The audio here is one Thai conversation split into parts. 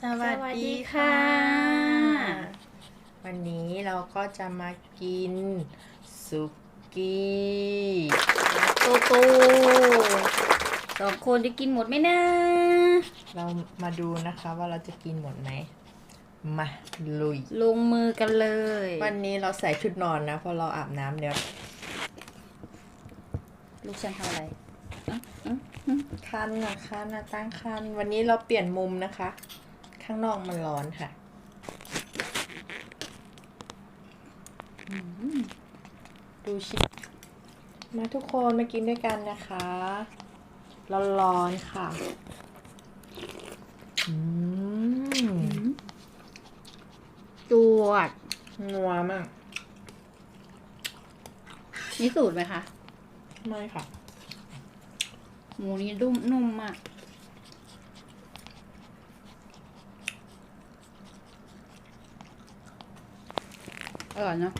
สวัสสวัสดีดีค่ะค่ะ วันนี้เราก็จะมากินสุกี้โตโตสองคนจะกินหมดไหมนะ เรามาดูนะคะว่าเราจะกินหมดไหมมาลุย ลงมือกันเลย วันนี้เราใส่ชุดนอนนะเพราะเราอาบน้ำเดี๋ยวลูกฉันทำอะไรคันนะคันนะตั้งคัน วันนี้เราเปลี่ยนมุมนะคะ ข้างนอกมันร้อนค่ะดูชิมาทุกคนมากินด้วยกันนะคะ ร้อนๆค่ะอืมจวดนัวมากนี่สูตรไหมคะ ไม่ค่ะ หมูนี่นุ่มนุ่มมาก อร่อยเนาะ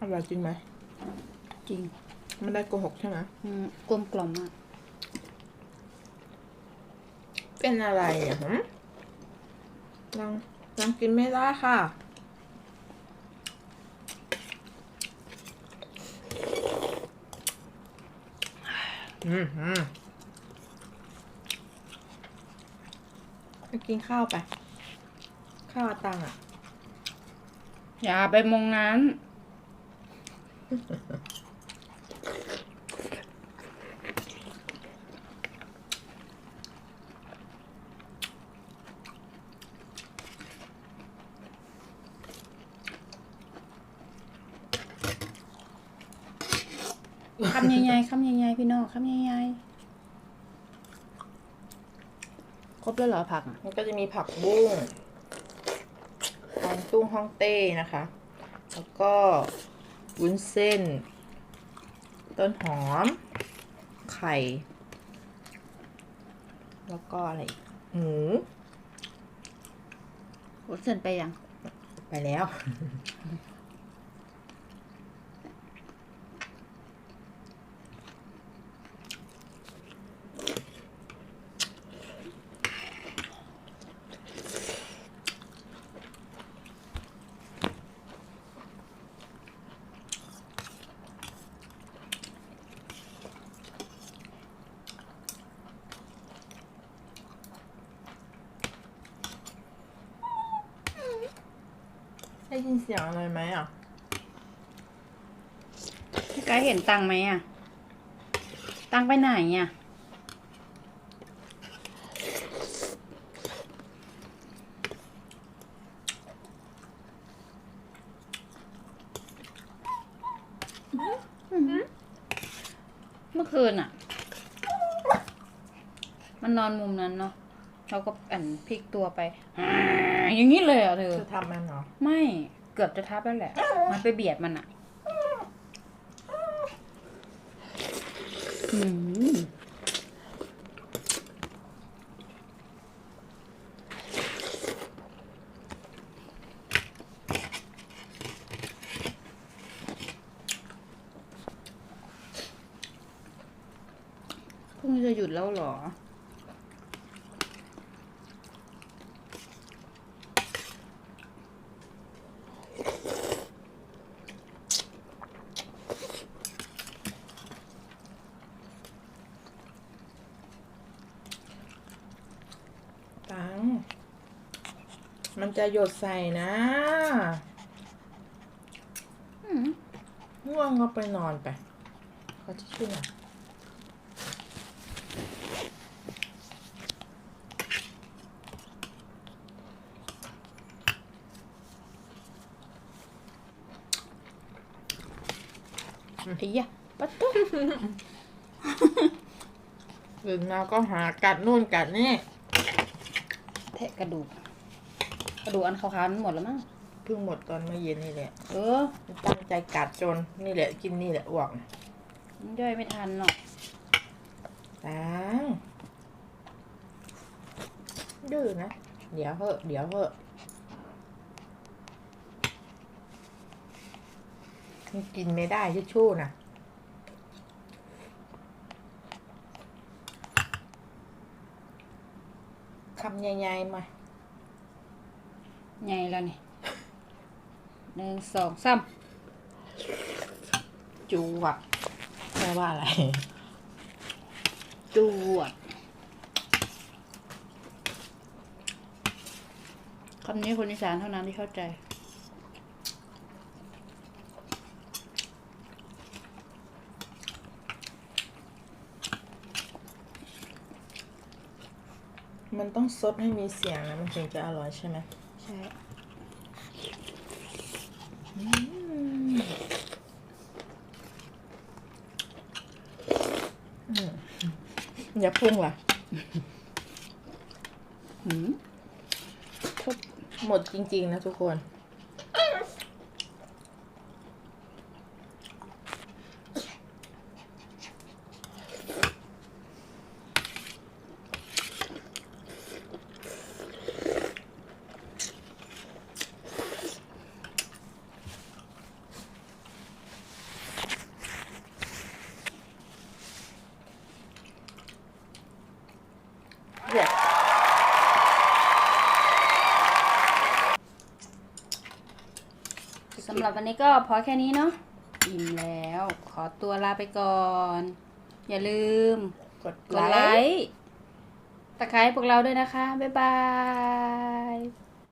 อร่อยจริงไหมจริงไม่ได้โกหกใช่ไหมอืมกลมกล่อมมาก เป็นอะไรอะฮะยังยังกินไม่ได้ค่ะ อืมอืมไปกินข้าวไป ข้าวอาตังอะ อย่าไปมองนั้น คำใหญ่ๆคำใหญ่ๆพี่น้องคำใหญ่ๆครบแล้วเหรอผักอะมันก็จะมีผักบุ้ง ฮองตุ้งฮ่องเต้นะคะ แล้วก็วุ้นเส้น ต้นหอม ไข่ แล้วก็อะไรอีกหมูโอ้เส้นไปยัง ไปแล้ว ยินเสียงอะไรไหมอะ พี่ไกด์เห็นตังค์ไหมอะ ตังค์ไปไหนอะ เมื่อคืนอะ มันนอนมุมนั้นเนาะ เราก็อันพลิกตัวไปอ่าอย่างนี้เลยเหรอะเธอจะทำมันเหรอ ไม่เกือบจะทับแล้วแหละ มันไปเบียดมันอะอืมพรุ่งนี้จะหยุดแล้วเหรอ ตัง มันจะหยดใส่นะอืมง่วงก็ไปนอนไปเขาจะช่วยหน่อย嗯ไอ้ยะปัดตุ๊ตื่นมาก็หากัดนู่นกัดนี่แทะกระดูก กระดูกอันขาวๆนั้นหมดแล้วมั้งเพิ่งหมดตอนเมื่อเย็นนี่แหละเออตั้งใจกัดจนนี่แหละกินนี่แหละอ้วกมันย่อยไม่ทันหรอกตังดื้อนะ เดี๋ยวเหอะเดี๋ยวเหอะมันกินไม่ได้ชิชู่นะคำใหญ่ๆมา ไงแล้วนี่หนึ่งสองสามจูอะแปลว่าอะไร จวดคำนี้คนอีสานเท่านั้นที่เข้าใจ มันต้องซดให้มีเสียงนะ มันถึงจะอร่อยใช่ไหม ใช่อย่าพุ่งล่ะหืมหมดจริง ๆ นะทุกคน วันนี้ก็พอแค่นี้เนาะอิ่มแล้ว ขอตัวลาไปก่อน อย่าลืม กดกดไลค์ตะไคร้พวกเราด้วยนะคะ บ๊ายบาย